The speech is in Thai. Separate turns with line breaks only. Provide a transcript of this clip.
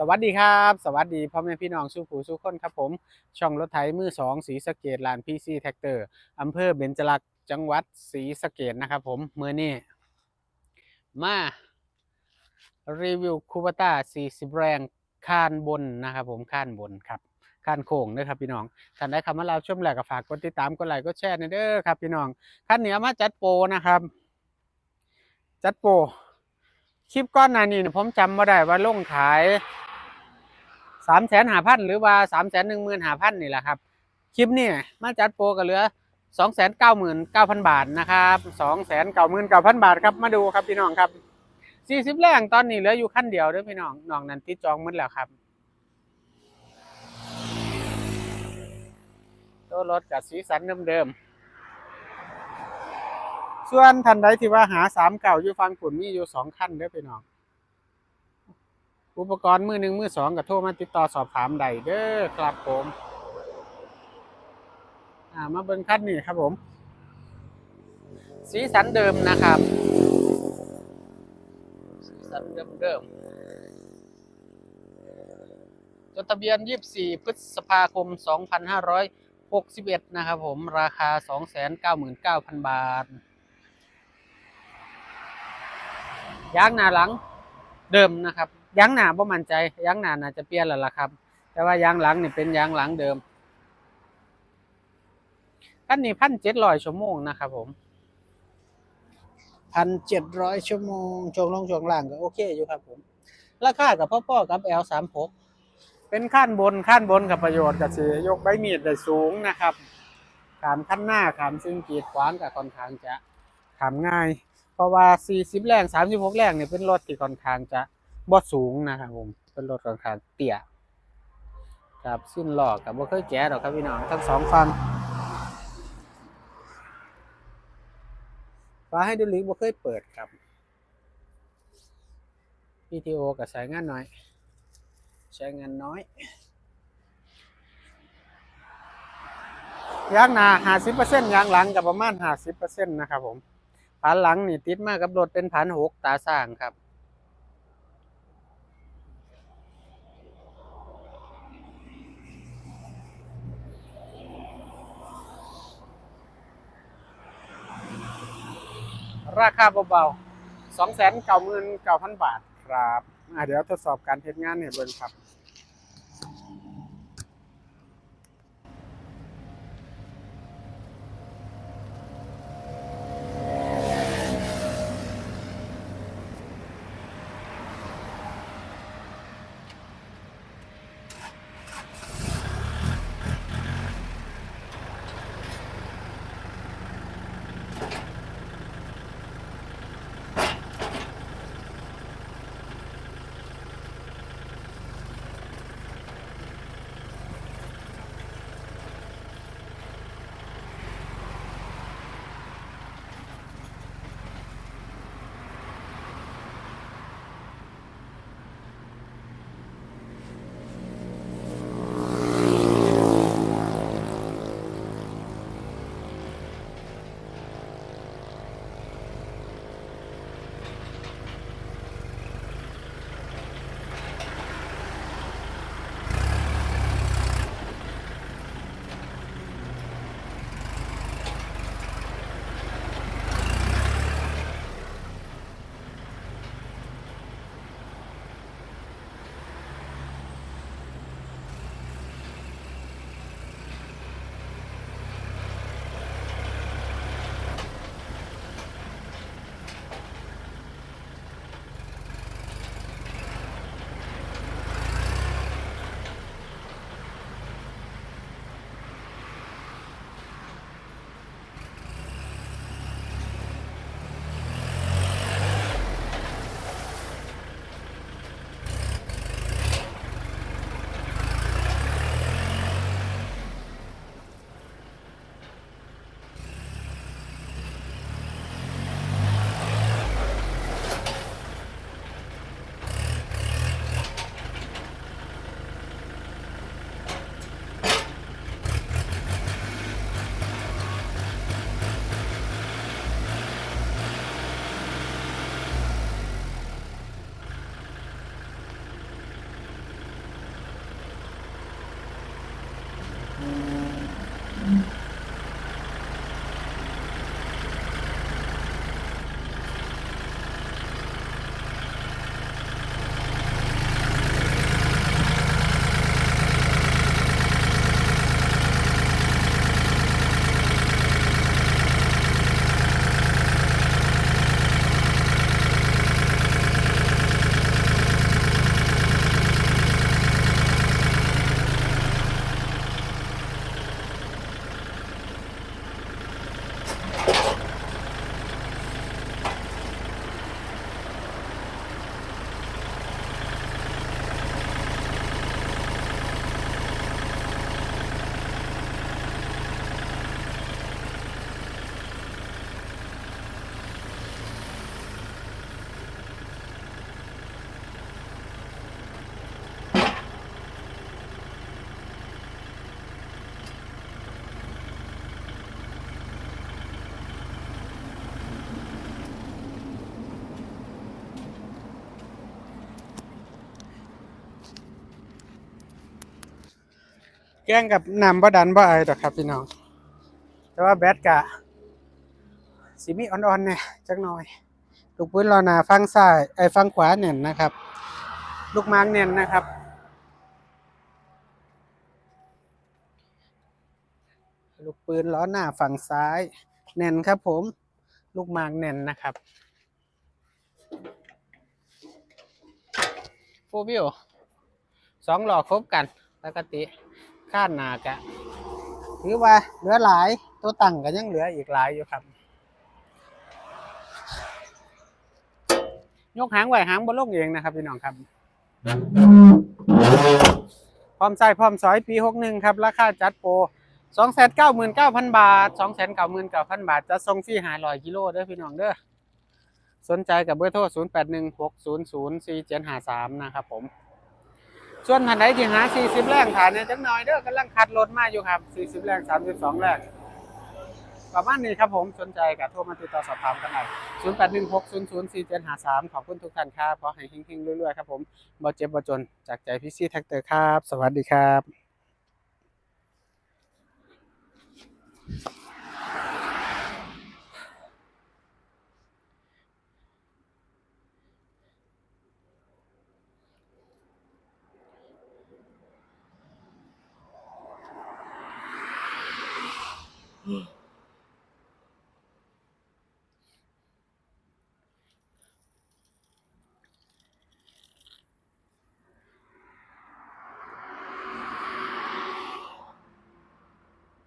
สวัสดีครับ สวัสดีพ่อแม่พี่น้องสู้ผู้สู้คนครับผม ช่องรถไถมือสองสีสะเกดลานพีซีแท็กเตอร์อำเภอเบญจลักษณ์จังหวัดศรีสะเกดนะครับผมเมื่อนี้มารีวิวคูปต้า40 แรงคานบนนะครับผมคานบนครับคานโค้งเด้อครับพี่น้องท่านได้คำว่าเราชมแหลกฝากกดติดตามกดไลค์กดแชร์หนเด้อครับพี่น้องคันนี้เอมาจัดโปรนะครับ จัดโปรคลิปก้อนหน้านี้เนี่ยผมจำไม่ได้ว่าลงขาย สามแสนหาพันหรือว่าสามแสนหนึ่งหมื่นหาพันนี่แหละครับคลิปนี่มาจัดโปรกันเหลือสองแสนเก้าหมื่นเก้าพันบาทนะครับสองแสนเก้าหมื่นเก้าพันบาทครับมาดูครับพี่น้องครับสี่สิบแรงตอนนี้เหลืออยู่ขั้นเดียวด้อพี่น้องน้องนั้นติดจองหมดแล้วครับตัวรถกับสีสันเดิมๆส่วนทันใดที่ว่าหาสามเก่าอยู่ฟังผุนมีอยู่สองขั้นเด้อพี่น้อง อุปกรณ์มือหนึ่งมือสองกับโทรมาติดต่อสอบถามใดเด้อครับผมอ่ามาเบิ้งคันนี้ครับผม สีสันเดิมนะครับ สีสันเดิมเดิมจดทะเบียน 24 พฤษภาคม 2561 นะครับผมราคา 299,000 บาทยางหน้าหลังเดิมนะครับ ยางหน้าบ่มั่นใจยางหน้าน่าจะเปลี่ยนแล้วล่ะครับ แต่ว่ายางหลังนี่เป็นยางหลังเดิมคันนี้พันเจ็ดร้อยชั่วโมงนะครับผมพันเจ็ดร้อยชั่วโมงช่วงลงช่วงล่างก็โอเคอยู่ครับผมราคากับพ่อๆกับ L สามหกเป็นขั้นบนขั้นบนกับประโยชน์กับสียกใบมีดได้สูงนะครับขามขั้นหน้าขามซึ่งกีดขวางกับค่อนข้างจะขามง่าย เพราะว่า 40 แรง 36 แรงเนี่ยเป็นรถที่ค่อนข้างจะ บ่สูงนะครับผมเป็นรถค่อนข้างเตี้ยครับสิ้นหลอกกับบ่เคยแก้ดอกครับพี่น้องทั้งสองฟังฟ้าให้ดูลิกบ่เคยเปิดครับ PTO กับใช้งานน้อย ใช้งานน้อยยางหน้า50%ยางหลังกับประมาณ50%นะครับผมผานหลังนี่ติดมากับรถเป็นผานหกตาสร้างครับ ราคาเบาๆสองแสนเก้าหมื่นเก้าพันบาทครับเดี๋ยวทดสอบการเทสงานเนี่ยเบิ่งครับ แกล้งกับน้ำบ่ดันบ่ไอดอกครับพี่น้อง แต่ว่าแบตกะสิมีอ่อนๆเนี่ยจักหน่อย ลูกปืนรอหนาฟังซ้ายไอ้ฟังขวาเน่นนะครับ ลูกมางเน่นนะครับลูกปืนล้อหน้าฝั่งซ้าย แน่นครับผม ลูกมางแน่นนะครับโฟวิวสองหลอกครบกันปกติ ข้านหนากะถือว่าเหลือหลายตัวตั้งก็ยังเหลืออีกหลายอยู่ครับ ยกหางไหวหางบนโลกเองนะครับพี่น้องครับ พร้อมใส่พร้อมซอยปีหกหนึ่งครับ ราคาจัดโปรสองแสนเก้าหมื่นเก้าพันบาทสองแสนเก้าหมื่นเก้าพันบาท จะส่งฟรีหาร้อยกิโลเด้อพี่น้องเด้อสนใจกับเบอร์โทรศูนย์แปดหนึ่งหกศูนย์ศูนย์สี่เจ็ดห้าสามนะครับผม ส่วนท่านใดที่หา 40 แรงฐานเนี่ยจังหน่อยเด้อกำลังคัดรถมาอยู่ครับ 40 แรง 32 แรงประมาณนี้ครับผมสนใจกับโทรมาติดต่อสอบถามกันหน่อยศูนย์แปดหนึ่งหกศูนย์ศูนย์สี่เจ้าสามขอบคุณทุกท่านครับ ขอให้เฮงๆเรื่อยๆ ครับผมบ่เจ็บบ่จนจากใจพี่ซี่แท็กเตอร์ครับ สวัสดีครับ 嗯